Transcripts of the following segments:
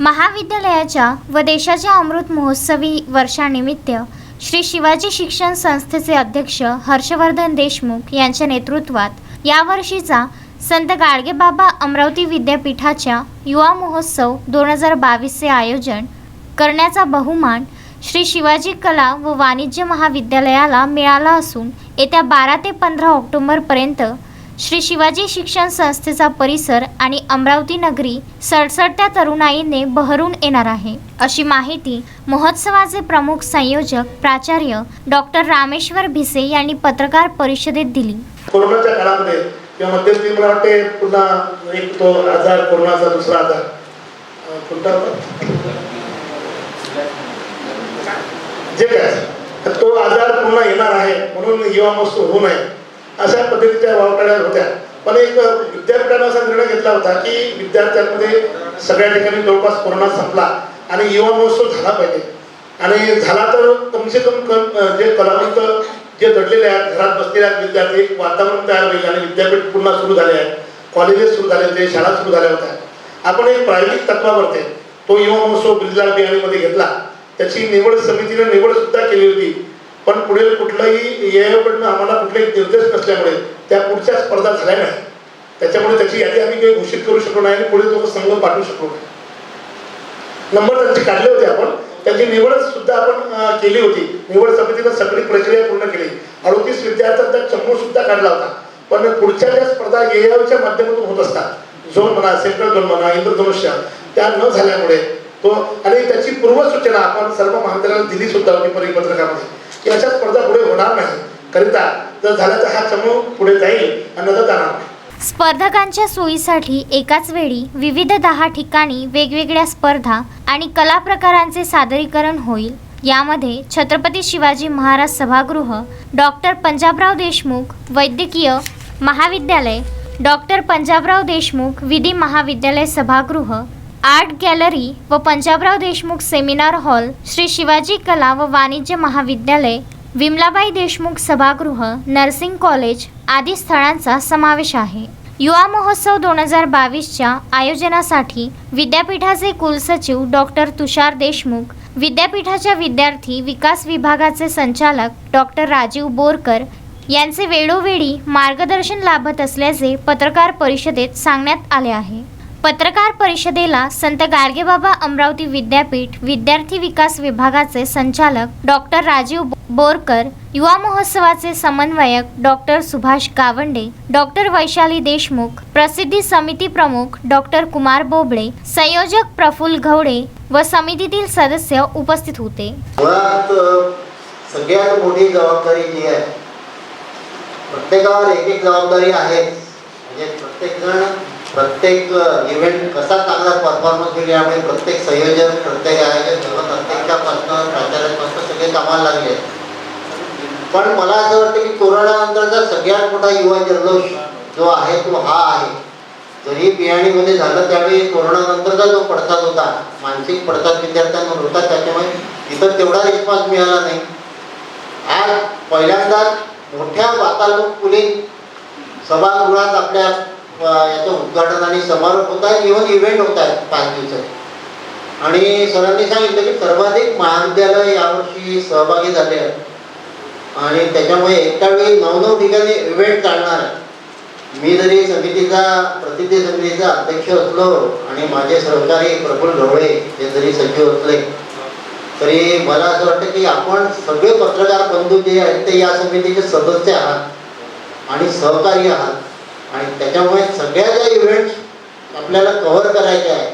महाविद्यालयाच्या व देशाच्या अमृत महोत्सवी वर्षानिमित्त श्री शिवाजी शिक्षण संस्थेचे अध्यक्ष हर्षवर्धन देशमुख यांच्या नेतृत्वात यावर्षीचा संत गाडगेबाबा अमरावती विद्यापीठाच्या युवा महोत्सव दोन हजार बावीसचे आयोजन करण्याचा बहुमान श्री शिवाजी कला व वाणिज्य महाविद्यालयाला मिळाला असून येत्या बारा ते पंधरा ऑक्टोबरपर्यंत श्री शिवाजी शिक्षण संस्थेचा परिसर आणि अमरावती नगरी सडसडत्या तरुणाईने बहरून येणार आहे. अशी माहिती महोत्सवाचे प्रमुख संयोजक प्राचार्य डॉक्टर रामेश्वर भिसे यांनी पत्रकार परिषदेत दिली. कोरोनाच्या काळामध्ये किंवा मध्यंतरी मला वाटते पुन्हा एक तो आजार कोरोनाचा दुसरा आजार. कोणता? जे काय तो आजार पुन्हा येणार आहे म्हणून युवा मस्त होऊ नये. अशा पद्धतीच्या वावटाळ्या होत्या. पण एक विद्यापीठानं असा निर्णय घेतला होता की विद्यार्थ्यांमध्ये सगळ्या ठिकाणी जवळपास कोरोना संपला आणि युवा महोत्सव झाला पाहिजे. आणि झाला तर कमसे कम कम जे कलावंत जे दडलेले आहेत घरात बसलेले आहेत विद्यार्थी वातावरण तयार होईल आणि विद्यापीठ पुन्हा सुरू झाले आहेत. कॉलेजेस सुरू झाले होते शाळा सुरू झाल्या होत्या. आपण एक प्रायोगिक तत्वावरते तो युवा महोत्सव बिर्ला बियाणीमध्ये घेतला. त्याची निवड समितीने निवड सुद्धा केली होती. पण पुढे कुठलंही याकडनं आम्हाला कुठलेही निर्देश नसल्यामुळे त्या पुढच्या स्पर्धा झाल्या नाही त्याच्यामुळे त्याची यादी आम्ही काही घोषित करू शकलो नाही आणि पुढे तो संघ पाठवू शकलो नाही. नंबर त्यांचे काढले होते आपण. त्याची निवड सुद्धा आपण केली होती. निवड समितीनं सगळी प्रक्रिया पूर्ण केली. अडोतीस विद्यार्थ्यांचा चमू सुद्धा काढला होता. पण पुढच्या ज्या स्पर्धा एआयच्या माध्यमातून होत असतात झोन म्हणा सेंट्रल झोन म्हणा इंद्रधनुष्य त्या न झाल्यामुळे तो आणि त्याची पूर्वसूचना आपण सर्व महाविद्यालयाला दिली सुद्धा होती परिपत्रकामध्ये. की अशा स्पर्धा पुढे होणार नाही. करिता जर झालं तर हा चमू पुढे जाईल आणि नंतर जाणार नाही. स्पर्धकांच्या सोयीसाठी एकाच वेळी विविध दहा ठिकाणी वेगवेगळ्या स्पर्धा आणि कला प्रकारांचे सादरीकरण होईल. यामध्ये छत्रपती शिवाजी महाराज सभागृह डॉक्टर पंजाबराव देशमुख वैद्यकीय महाविद्यालय डॉक्टर पंजाबराव देशमुख विधी महाविद्यालय सभागृह आर्ट गॅलरी व पंजाबराव देशमुख सेमिनार हॉल श्री शिवाजी कला व वाणिज्य महाविद्यालय विमलाबाई देशमुख सभागृह नर्सिंग कॉलेज आदी स्थळांचा समावेश आहे. युवा महोत्सव दोन हजार बावीसच्या आयोजनासाठी विद्यापीठाचे कुलसचिव डॉक्टर तुषार देशमुख विद्यापीठाच्या विद्यार्थी विकास विभागाचे संचालक डॉक्टर राजीव बोरकर यांचे वेळोवेळी मार्गदर्शन लाभत असल्याचे पत्रकार परिषदेत सांगण्यात आले आहे. पत्रकार परिषदेला संत गाडगेबाबा अमरावती विद्यापीठ विद्यार्थी विकास विभागाचे संचालक डॉक्टर राजीव बोरकर युवा महोत्सवाचे समन्वयक डॉक्टर सुभाष गावंडे डॉक्टर वैशाली देशमुख प्रसिद्धी समिती प्रमुख डॉक्टर कुमार बोबळे संयोजक प्रफुल्ल घवडे व समितीतील सदस्य उपस्थित होते. सगळ्यात मोठी जबाबदारी जी आहे. प्रत्येकावर एक एक जबाबदारी आहे. म्हणजे प्रत्येक जण प्रत्येक इव्हेंट कसा चांगला परफॉर्मन्स केली यामुळे प्रत्येक संयोजन प्रत्येक आयोजन सर्व प्रत्येकापासून प्राचार्यापासून सगळे कामाला लागले आहेत. पण मला असं वाटतं की कोरोनानंतरचा सगळ्यात मोठा युवा जल्लोष जो आहे तो हा आहे जरी बियाणीमध्ये झालं त्यावेळी कोरोनानंतरचा जो पडतात होता मानसिक पडतात विद्यार्थ्यांवर होता त्याच्यामुळे तिथं तेवढा रिस्पॉन्स मिळाला नाही आज पहिल्यांदाच मोठ्या वातानुकूलित सभागृहात आपल्या याचं उद्घाटन आणि समारोप होत आहे. इव्हन इव्हेंट होत आहे पाच दिवसात. आणि सरांनी सांगितलं की सर्वाधिक महाविद्यालय यावर्षी सहभागी झाले आहेत. आणि त्याच्यामुळे एका वेळी नऊ नऊ ठिकाणी इव्हेंट चालणार आहे. मी जरी समितीचा प्रतिनिधी समितीचा अध्यक्ष असलो आणि माझे सहकारी प्रफुल ढवळे हे जरी सचिव असले तरी मला असं वाटतं की आपण सगळे पत्रकार बंधू जे आहेत ते या समितीचे सदस्य आहात आणि सहकारी आहात. आणि त्याच्यामुळे सगळ्या ज्या इव्हेंट्स आपल्याला कव्हर करायच्या आहे.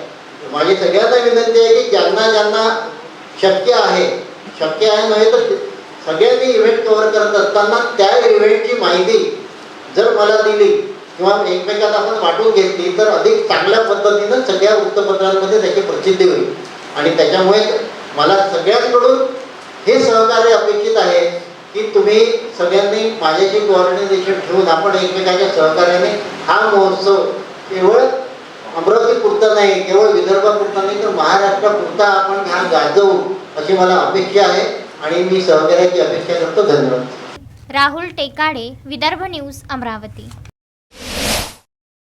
माझी सगळ्यांना विनंती आहे की ज्यांना ज्यांना शक्य आहे शक्य आहे नव्हे तर सगळ्यांनी इव्हेंट कव्हर करत असताना त्या इव्हेंटची माहिती जर मला दिली किंवा एकमेकात आपण वाटून घेतली तर अधिक चांगल्या पद्धतीनं सगळ्या वृत्तपत्रांमध्ये त्याची प्रसिद्धी होईल. आणि त्याच्यामुळे मला सगळ्यांकडून हे सहकार्य अपेक्षित आहे. की तुम्ही सगळ्यांनी माझ्याशी कोऑर्डिनेशन ठेवून आपण एकमेकाच्या सहकार्याने हा महोत्सव केवळ अमरावती पुरता नाही केवळ विदर्भापुरता नाही तर महाराष्ट्रापुरता आपण हा गाजवू अशी मला अपेक्षा आहे आणि मी सहकार्याची अपेक्षा करतो. धन्यवाद. राहुल टेकाडे विदर्भ न्यूज अमरावती.